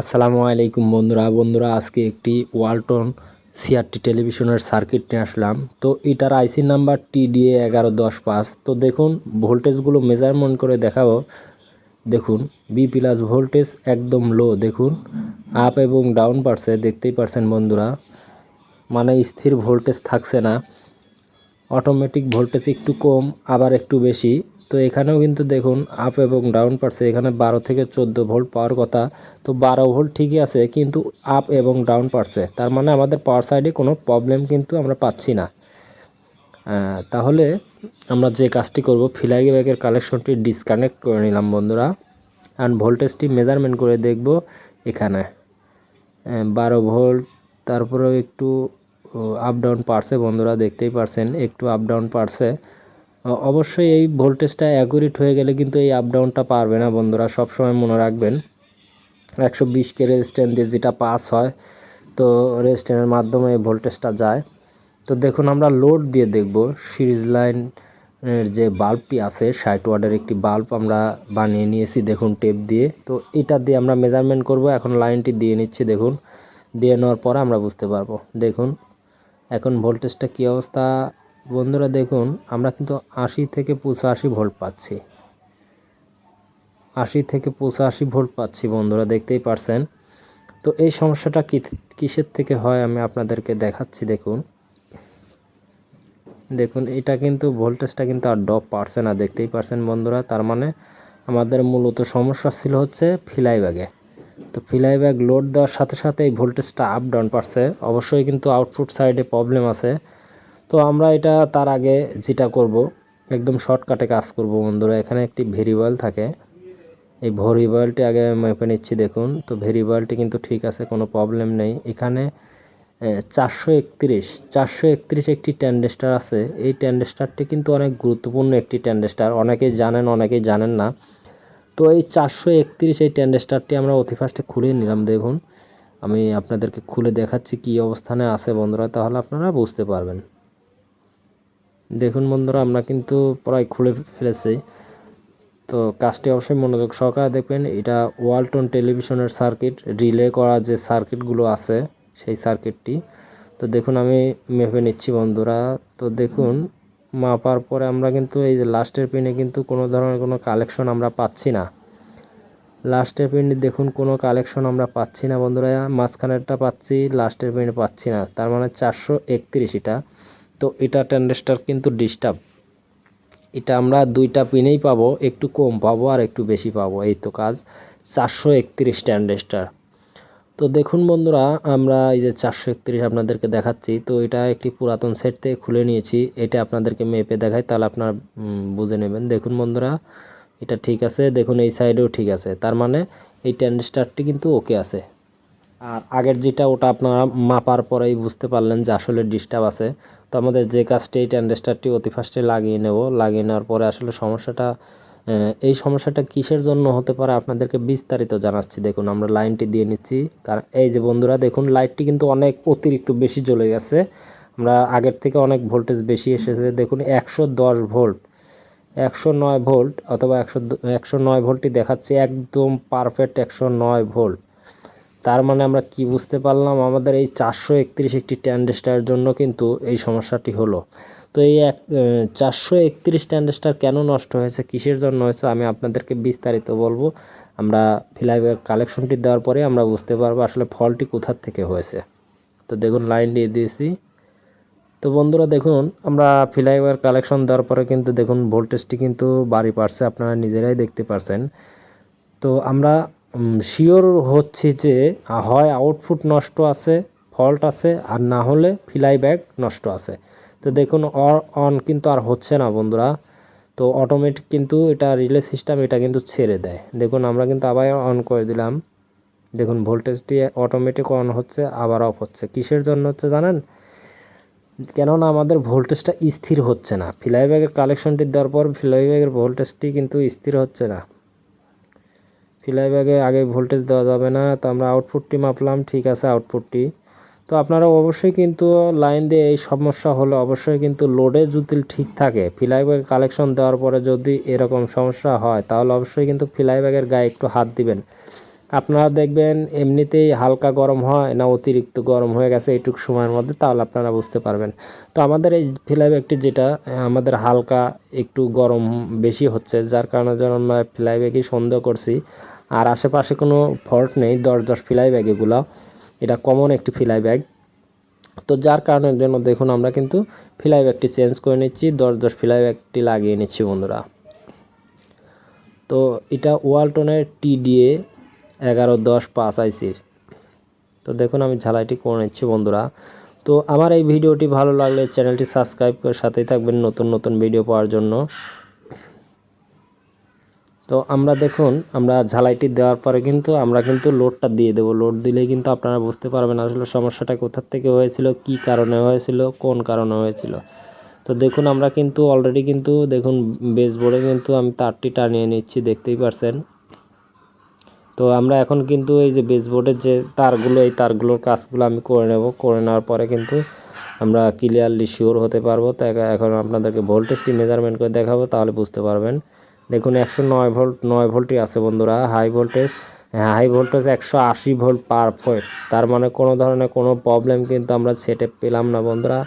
আসসালামু আলাইকুম বন্ধুরা। বন্ধুরা, আজকে একটি ওয়ালটন সিআরটি টেলিভিশনের সার্কিট নিয়ে আসলাম। তো এটার আইসি নাম্বার টি টিডিএ এগারো দশ পাঁচ। তো দেখুন, ভোল্টেজগুলো মেজারমেন্ট করে দেখাবো। দেখুন বি প্লাস ভোল্টেজ একদম লো দেখুন আপ এবং ডাউন পারছে, দেখতেই পারছেন বন্ধুরা। মানে স্থির ভোল্টেজ থাকছে না। অটোমেটিক ভোল্টেজ একটু কম, আবার একটু বেশি। তো এখানেও কিন্তু দেখুন আপ এবং ডাউন পারছে। এখানে বারো থেকে চোদ্দ ভোল্ট পাওয়ার কথা। তো বারো ভোল্ট ঠিকই আছে, কিন্তু আপ এবং ডাউন পারছে। তার মানে আমাদের পাওয়ার সাইডে কোনো প্রবলেম কিন্তু আমরা পাচ্ছি না। তাহলে আমরা যে কাজটি করব ফিলাই ব্যাগের কালেকশনটি ডিসকানেক্ট করে নিলাম বন্ধুরা। অ্যান্ড ভোল্টেজটি মেজারমেন্ট করে দেখব এখানে। বারো ভোল্ট তারপরেও একটু আপ ডাউন পারছে বন্ধুরা, দেখতেই পারছেন। একটু আপ ডাউন পারছে। অবশ্যই এই ভোল্টেজটা অ্যাকুরেট হয়ে গেলে কিন্তু এই আপ ডাউনটা পারবে না বন্ধুরা, সবসময় মনে রাখবেন। একশো বিশ কে রেজিস্ট্যান্ট দিয়ে যেটা পাস হয়, তো রেজিস্ট্যান্টের মাধ্যমে এই ভোল্টেজটা যায়। তো দেখুন, আমরা লোড দিয়ে দেখব সিরিজ লাইন এর যে বাল্বটি আছে, ষাট ওয়ার্ডের একটি বাল্ব আমরা বানিয়ে নিয়েছি, দেখুন টেপ দিয়ে। তো এটা দিয়ে আমরা মেজারমেন্ট করব, এখন লাইনটি দিয়ে নিচ্ছি, দেখুন। দিয়ে নেওয়ার পরে আমরা বুঝতে পারব। দেখুন, এখন ভোল্টেজটা কী অবস্থা? বন্ধুরা দেখুন, আমরা কিন্তু আশি থেকে পঁচাশি ভোল্ট পাচ্ছি। আশি থেকে পঁচাশি ভোল্ট পাচ্ছি বন্ধুরা, দেখতেই পারছেন। তো এই সমস্যাটা কি কিসের থেকে হয় আমি আপনাদেরকে দেখাচ্ছি, দেখুন। দেখুন, এটা কিন্তু ভোল্টেজটা কিন্তু আর ডপ পারছে না, দেখতেই পারছেন বন্ধুরা। তার মানে আমাদের মূলত সমস্যা ছিল হচ্ছে ফিলাই ব্যাগে। তো ফিলাই ব্যাগ লোড দেওয়ার সাথে সাথে এই ভোল্টেজটা আপ ডাউন পারছে। অবশ্যই কিন্তু আউটপুট সাইডে প্রবলেম আছে। তো আমরা এটা তার আগে যেটা করব, একদম শর্টকাটে কাজ করব বন্ধুরা। এখানে একটি ভেরিয়েবল থাকে। এই ভেরিয়েবলটি আগে মেপে নিচ্ছি, দেখুন। তো ভেরিয়েবলটি কিন্তু ঠিক আছে, কোনো প্রবলেম নেই। এখানে চারশো একত্রিশ চারশো একত্রিশ একটি ট্যান্ডেস্টার আছে। এই ট্যান্ডেস্টারটি কিন্তু অনেক গুরুত্বপূর্ণ একটি ট্যান্ডেস্টার অনেকেই জানেন অনেকেই জানেন না। তো এই চারশো একত্রিশ এই ট্যান্ডেস্টারটি আমরা অতি ফার্স্টে খুলে নিলাম, দেখুন। আমি আপনাদেরকে খুলে দেখাচ্ছি কি অবস্থানে আছে বন্ধুরা, তাহলে আপনারা বুঝতে পারবেন। দেখুন বন্ধুরা, আমরা কিন্তু প্রায় খুলে ফেলেছি। তো কাজটি অবশ্যই মনোযোগ সহকারে দেখবেন, এটা ওয়ালটন টেলিভিশনের সার্কিট, রিলে করা যে সার্কিটগুলো আছে, সেই সার্কিটটি। তো দেখুন, আমি মেপে নিচ্ছি বন্ধুরা। তো দেখুন, মাপার পরে আমরা কিন্তু এই যে লাস্টের পিনে কিন্তু কোনো ধরনের কোনো কালেকশন আমরা পাচ্ছি না। লাস্টের পিনে দেখুন, কোনো কালেকশন আমরা পাচ্ছি না বন্ধুরা। মাঝখানেরটা পাচ্ছি, লাস্টের পিনে পাচ্ছি না। তার মানে চারশো একত্রিশ এটা। তো এটা ট্যান্ডেস্টার কিন্তু ডিস্টার্ব এটা আমরা দুইটা পিনেই পাবো, একটু কম পাবো আর একটু বেশি পাবো। এই তো কাজ, চারশো একত্রিশ ট্যান্ডেস্টার তো দেখুন বন্ধুরা, আমরা এই যে চারশো একত্রিশ আপনাদেরকে দেখাচ্ছি, তো এটা একটি পুরাতন সেট থেকে খুলে নিয়েছি। এটা আপনাদেরকে মেপে দেখাই, তাহলে আপনারা বুঝে নেবেন। দেখুন বন্ধুরা, এটা ঠিক আছে, দেখুন এই সাইডেও ঠিক আছে। তার মানে এই ট্যান্ডেস্টারটি কিন্তু ওকে আছে। আর আগের যেটা, ওটা আপনারা মাপার পরেই বুঝতে পারলেন যে আসলে ডিস্টার্ব আছে। তো আমাদের যে কাজটি, এই ট্যান্ডেস্টারটি অতি ফার্স্টে লাগিয়ে নেব। লাগিয়ে নেওয়ার পরে আসলে সমস্যাটা এই সমস্যাটা কিসের জন্য হতে পারে আপনাদেরকে বিস্তারিত জানাচ্ছি। দেখুন, আমরা লাইনটি দিয়ে নিচ্ছি। কারণ এই যে বন্ধুরা, দেখুন, লাইটটি কিন্তু অনেক অতিরিক্ত বেশি জ্বলে গেছে। আমরা আগের থেকে অনেক ভোল্টেজ বেশি এসেছে। দেখুন, একশো দশ ভোল্ট একশো নয় ভোল্ট অথবা একশো একশো নয় ভোল্টটি দেখাচ্ছে। একদম পারফেক্ট একশো নয় ভোল্ট তার মানে আমরা কি বুঝতে পারলাম? আমাদের এই চারশো একত্রিশ একটি ট্যান্ডেস্টারের জন্য কিন্তু এই সমস্যাটি হলো। তো এই এক চারশো একত্রিশ ট্যান্ডেস্টার কেন নষ্ট হয়েছে? কিসের জন্য হয়েছে? আমি আপনাদেরকে বিস্তারিত বলব। আমরা ফিলাইবের কালেকশনটি দেওয়ার পরে আমরা বুঝতে পারব আসলে ফলটি কোথার থেকে হয়েছে। তো দেখুন, লাইন দিয়ে দিয়েছি। তো বন্ধুরা, দেখুন, আমরা ফিলাইবার কালেকশন দেওয়ার পরে কিন্তু দেখুন, ভোল্টেজটি কিন্তু বাড়ি পারছে। আপনারা নিজেরাই দেখতে পারছেন। তো আমরা শিওর হচ্ছি যে হয় আউটপুট নষ্ট আছে ফল্ট আছে, আর না হলে ফিলাই ব্যাগ নষ্ট আছে। তো দেখুন অন কিন্তু আর হচ্ছে না বন্ধুরা। তো অটোমেটিক কিন্তু এটা রিলে সিস্টেম এটা কিন্তু ছেড়ে দেয়। দেখুন, আমরা কিন্তু আবার অন করে দিলাম। দেখুন ভোল্টেজটি অটোমেটিক অন হচ্ছে, আবার অফ হচ্ছে। কিসের জন্য হচ্ছে জানেন? কেননা আমাদের ভোল্টেজটা স্থির হচ্ছে না। ফিলাই ব্যাগের কালেকশনটি দেওয়ার পর ফিলাই ব্যাগের ভোল্টেজটি কিন্তু স্থির হচ্ছে না। ফিলাই ব্যাগে আগে ভোল্টেজ দেওয়া যাবে না, তো আমরা আউটপুটটি মাপলাম, ঠিক আছে আউটপুটটি তো আপনারা অবশ্যই কিন্তু লাইন দিয়ে এই সমস্যা হলে অবশ্যই কিন্তু লোডে যদি ঠিক থাকে, ফিলাই ব্যাগ কালেকশন দেওয়ার পরে যদি এরকম সমস্যা হয়, তাহলে অবশ্যই কিন্তু ফিলাই ব্যাগের গায়ে একটু হাত দিবেন। আপনারা দেখবেন এমনিতেই হালকা গরম হয় না অতিরিক্ত গরম হয়ে গেছে এইটুকু সময়ের মধ্যে, তাহলে আপনারা বুঝতে পারবেন। তো আমাদের এই ফ্লাই ব্যাগটি যেটা, আমাদের হালকা একটু গরম বেশি হচ্ছে, যার কারণে যেন আমরা ফ্লাই ব্যাগই সন্দেহ করছি। আর আশেপাশে কোনো ফল্ট নেই, দশ দশ ফিলাই ব্যাগ এগুলো। এটা কমন একটি ফিলাই ব্যাগ। তো যার কারণের জন্য দেখুন আমরা কিন্তু ফিলাই ব্যাগটি চেঞ্জ করে নিচ্ছি, দশ দশ ফিলাই ব্যাগটি লাগিয়ে নিচ্ছি বন্ধুরা। তো এটা ওয়ালটনের টিডিএ এগারো দশ পাঁচ আইসির। তো দেখুন আমি ঝালাইটি করে নিচ্ছি বন্ধুরা। তো আমার এই ভিডিওটি ভালো লাগলে চ্যানেলটি সাবস্ক্রাইব করে সাথেই থাকবেন নতুন নতুন ভিডিও পাওয়ার জন্য। তো আমরা দেখুন, আমরা ঝালাইটি দেওয়ার পরে কিন্তু আমরা কিন্তু লোডটা দিয়ে দেবো। লোড দিলেই কিন্তু আপনারা বুঝতে পারবেন আসলে সমস্যাটা কোথার থেকে হয়েছিল, কি কারণে হয়েছিল, কোন কারণে হয়েছিল। তো দেখুন, আমরা কিন্তু অলরেডি কিন্তু দেখুন বেসবোর্ডে কিন্তু আমি তারটি টানিয়ে নিচ্ছি, দেখতেই পারছেন। তো আমরা এখন কিন্তু এই যে বেসবোর্ডের যে তারগুলো, এই তারগুলোর কাজগুলো আমি করে নেব। করে নেওয়ার পরে কিন্তু আমরা ক্লিয়ারলি শিওর হতে পারব। তো এখন আপনাদেরকে ভোল্টেজটি মেজারমেন্ট করে দেখাবো, তাহলে বুঝতে পারবেন। দেখুন একশো নয় ভোল্ট, নয় ভোল্টই আছে বন্ধুরা হাই ভোল্টেজ হ্যাঁ হাই ভোল্টেজ একশো আশি ভোল্ট পার ফয়েট তার মানে কোনো ধরনের কোনো প্রবলেম কিন্তু আমরা সেটে পেলাম না বন্ধুরা।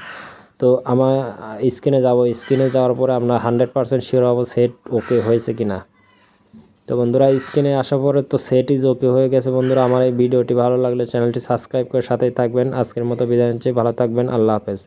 তো আমার স্ক্রিনে যাব স্ক্রিনে যাওয়ার পরে আমরা হান্ড্রেড পারসেন্ট শিওর হব সেট ওকে হয়েছে কি না তো বন্ধুরা স্ক্রিনে আসার পরে তো সেট ইজ ওকে হয়ে গেছে বন্ধুরা, আমার এই ভিডিওটি ভালো লাগলে চ্যানেলটি সাবস্ক্রাইব করে সাথেই থাকবেন। আজকের মতো বিদায় নিচ্ছি, ভালো থাকবেন, আল্লাহ হাফেজ।